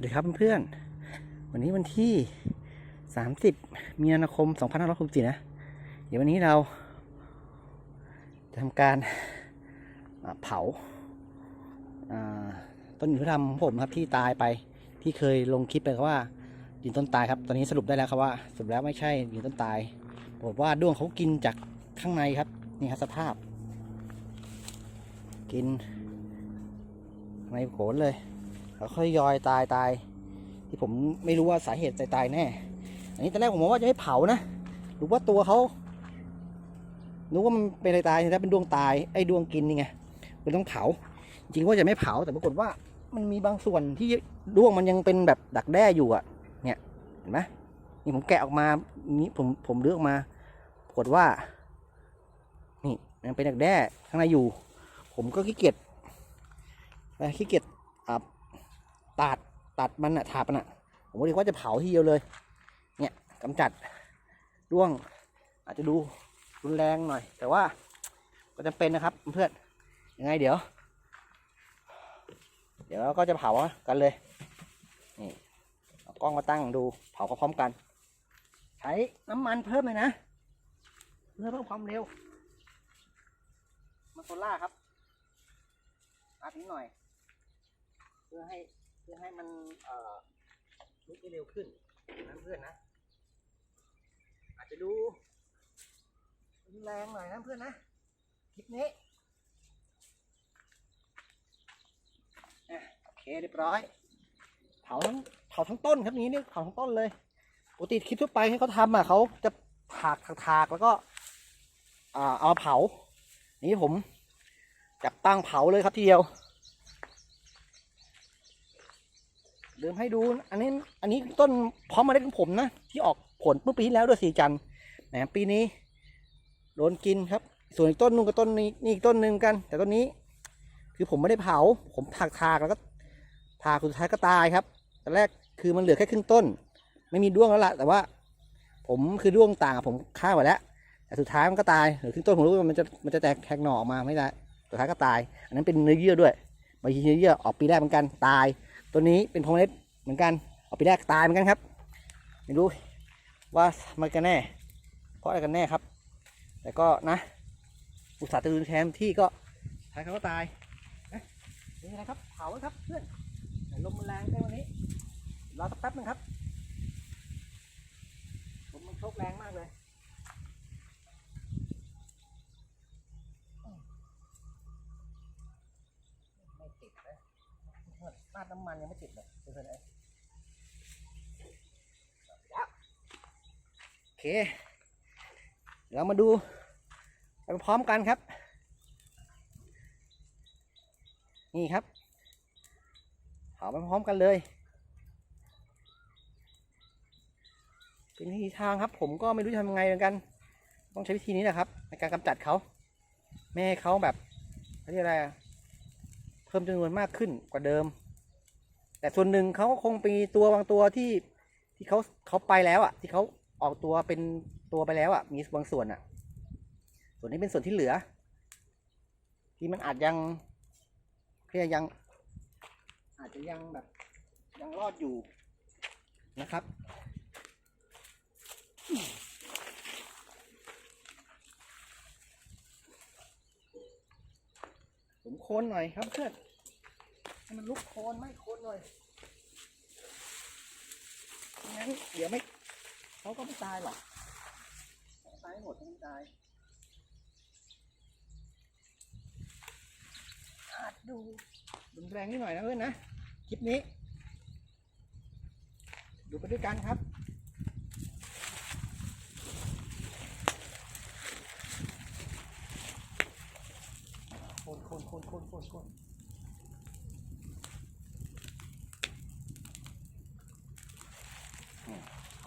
วัสดีครับเพื่อนๆ วันนี้วันที่ 30 มีนาคม 2564 นะ เดี๋ยววันนี้เรา จะทำการเผาต้นอินทผลัมผมครับที่ตายไปที่เคยลงคลิปไปครับว่ายืนต้นตายครับ ตอนนี้สรุปได้แล้วครับว่าสรุปแล้วไม่ใช่ยืนต้นตายบอกว่าด้วงเขากินจากข้างในครับนี่ครับสภาพ กินในโขนเลย แล้วค่อยยอยตายตาย ที่ผมไม่รู้ว่าสาเหตุตายตายแน่ อันนี้ตอนแรกผมว่าจะให้เผานะรู้ว่าตัวเขานึกว่ามันเป็นอะไรตายแต่เป็นดวงตายไอ้ดวงกินนี่ไงเป็นต้องเผา จริงว่าจะไม่เผาแต่ปรากฏว่า มันมีบางส่วนที่ดวงมันยังเป็นแบบดักแด้อยู่อะ เนี่ยเห็นไหมนี่ผมแกะออกมานี้ผมผมเลือกอกมาปรากฏว่า นี่มันเป็นดักแด้ข้างในอยู่ ผมก็ขี้เกียจไปขี้เกียจอ่า ตัดตัดมันอะถาบมันอะผมเรียกว่าจะเผาทีเดียวเลย เนี่ยกำจัดร่วง อาจจะดูรุนแรงหน่อย แต่ว่าก็จะเป็นนะครับเพื่อนยังไงเดี๋ยว เดี๋ยวเราก็จะเผากันเลยนี่เอากล้องมาตั้งดูเผาพร้อมกัน ใช้น้ำมันเพิ่มเลยนะเพื่อเพิ่มความเร็วมาโซล่าครับอาทิ้งหน่อย เพื่อให้ พื่อให้มันเอ่อลุกได้เร็วขึ้นนะเพื่อนนะ อาจจะดูแรงหน่อยนะเพื่อนนะคลิปนี้อะโอเคเรียบร้อย เผาทั้งเผาทั้งต้นครับนี้เนี่ยเผาทั้งต้นเลยปกติคลิปทั่วไปที่เขาทำอะเขาจะถากถากถากแล้วก็เอามาเผา นี่ผมจับตั้งเผาเลยครับทีเดียว ลืมให้ดู อันนี้ อันนี้ต้นพร้อมเมาเล็ดของผมนะ ที่ออกผลเมื่อปีที่แล้วด้วยสีจันทร์แหมปีนี้โดนกินครับ ส่วนอีกต้นนึงกับต้นนี้นี่อีกต้นหนึ่งกัน แต่ต้นนี้ คือผมไม่ได้เผา ผมถากถากแล้วก็ถากสุดท้ายก็ตายครับตอนแรกคือมันเหลือแค่ครึ่งต้น ไม่มีด้วงแล้วล่ะ แต่ว่า ผมคือด้วงต่างผมฆ่าไว้แล้ว แต่สุดท้ายมันก็ตายเหลือครึ่งต้นผมรู้ว่ามันจะมันจะแตกแทกหน่อออกมาไม่ได้สุดท้ายก็ตาย อันนั้นเป็นเนื้อเยื่อด้วยใบเนื้อเยื่อออกปีแรกเหมือนกันตาย ตัวนี้เป็นพงเล็ดเหมือนกันเออกปีแรกตายเหมือนกันครับไม่รู้ว่ามันกันแน่ เพราะอะไรกันแน่ครับ แต่ก็นะ อุตสาห์ตื่นแทนที่ก็ทายเขาก็ตายนี่นะครับเผาครับเพื่อนลมมันแรงใช่วันนี้รอสักแป๊บนึงครับลมมันโชกแรงมากเลยไม่ติดเลยราด น้ำมันยังไม่ติดเลยเพื่อนๆเอ้ยโอเค เรามาดูไปพร้อมกันครับ นี่ครับเผาไปพร้อมกันเลย เป็นวิธีทางครับผมก็ไม่รู้จะทำยังไงเหมือนกัน ต้องใช้วิธีนี้แหละครับ ในการกำจัดเขาไม่ให้เขาแบบเขาเรียกอะไรเพิ่มจำนวนมากขึ้นกว่าเดิม แต่ส่วนหนึ่งเขาก็คงมีตัวบางตัวที่ที่เขาเขาไปแล้วอะ ที่เขาออกตัวเป็นตัวไปแล้วอะ มีบางส่วนอะ ส่วนนี้เป็นส่วนที่เหลือ ที่มันอาจยังเรียกยัง อาจจะยังแบบ ยังรอดอยู่นะครับผมโคนหน่อยครับเพื่อน ให้มันลุกโคนไม่โคนหน่อยงั้นเดี๋ยวไม่เขาก็ไม่ตายหรอกตายหมดไม่ตายอาจดูรุนแรงนิดหน่อยนะเพื่อนนะคลิปนี้ ดูไปด้วยกันครับโคนโคนโคนโคนโคนคน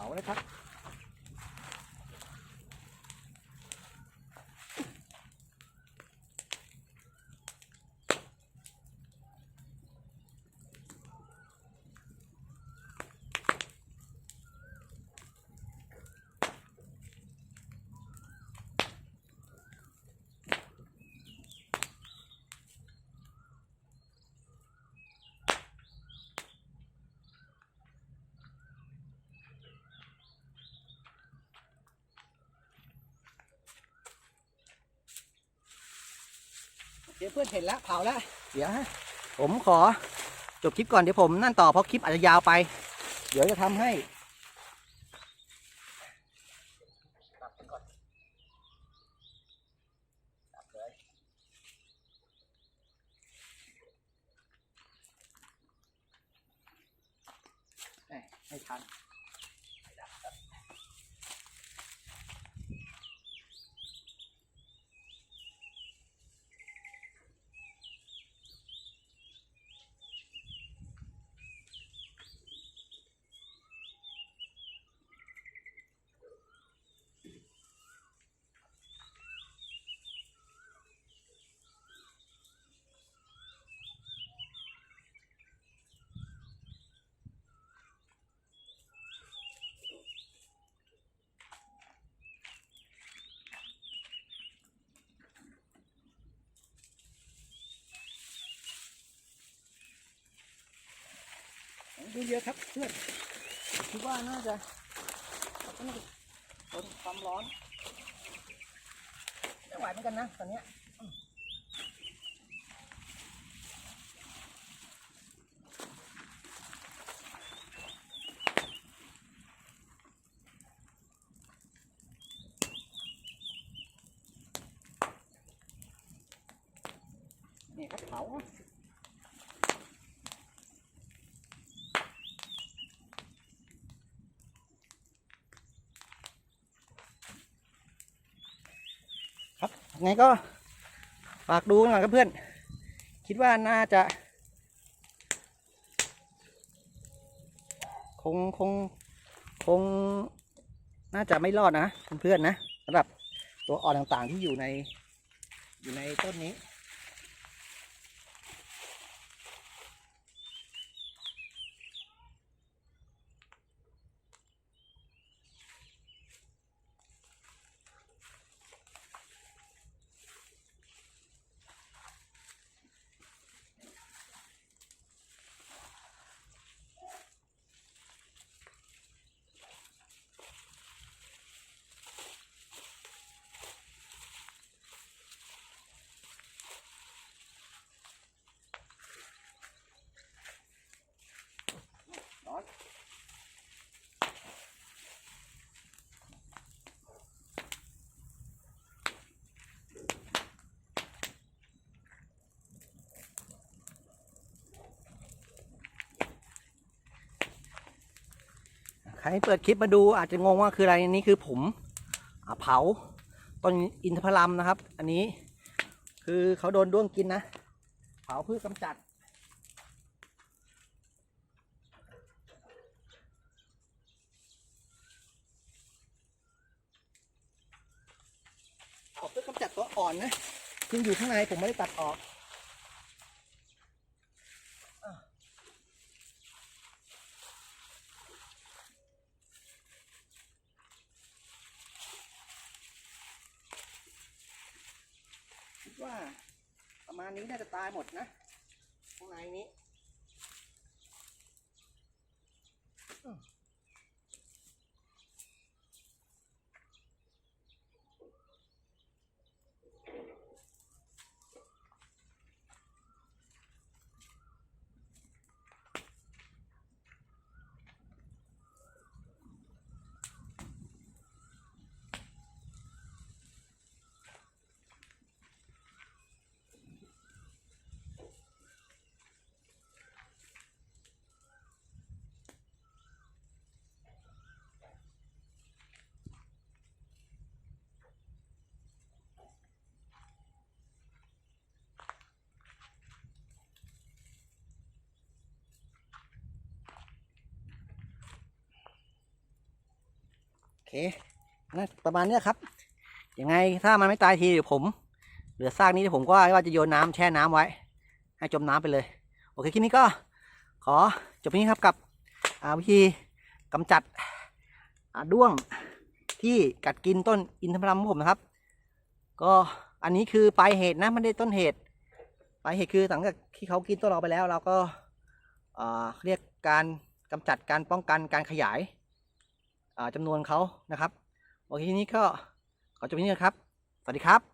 เอาเลยครับ ดี๋ยวเพื่อนเห็นแล้วเผาแล้ว เดี๋ยวฮะผมขอจบคลิปก่อนเดี๋ยวผมนั่นต่อเพราะคลิปอาจจะยาวไป เดี๋ยวจะทำให้ตัดไปก่อน ไดูเยอะครับเพื่อนคิดว่าน่าจะน่าะทนความร้อนไม่ไหวเหมือนกันนะตอนเนี้ยครับเผา ครับ ไงก็ฝากดูหน่อยครับเพื่อน คิดว่าน่าจะ คงคงคงน่าจะไม่รอดนะเพื่อนๆนะสำหรับตัวอ่อนต่างๆที่อยู่ในอยู่ในต้นนี้ ใครเปิดคลิปมาดูอาจจะงงว่าคืออะไรนี่คือผมอเผาต้นอินทผลัมนะครับ อันนี้คือเขาโดนด้วงกินนะ เผาเพื่อกำจัด ออกเพื่อกำจัดตัวอ่อนนะซึ่งอยู่ข้างในผมไม่ได้ตัดออกอะคิดว่าประ มาณนี้น่าจะตายหมดนะข้างในนี้ เคนะประมาณเนี้ยครับ ยังไงถ้ามันไม่ตายทีเดี๋ยวผม เหลือซากนี้ผมก็ว่าจะโยนน้ำแช่น้ำไว้ ให้จมน้ำไปเลย โอเคคลิปนี้ก็ขอจบนี้ครับกับวิธีกำจัดด้วงที่กัดกินต้นอินทผลัมของผมนะครับ ก็อันนี้คือปลายเหตุนะไม่ได้ต้นเหตุปลายเหตุคือหลังจากที่เขากินต้นเราไปแล้ว เราก็เรียกการกำจัดการป้องกันการขยาย จำนวนเขานะครับ โอเคทีนี้ก็ขอจบที่นี้นะครับ สวัสดีครับ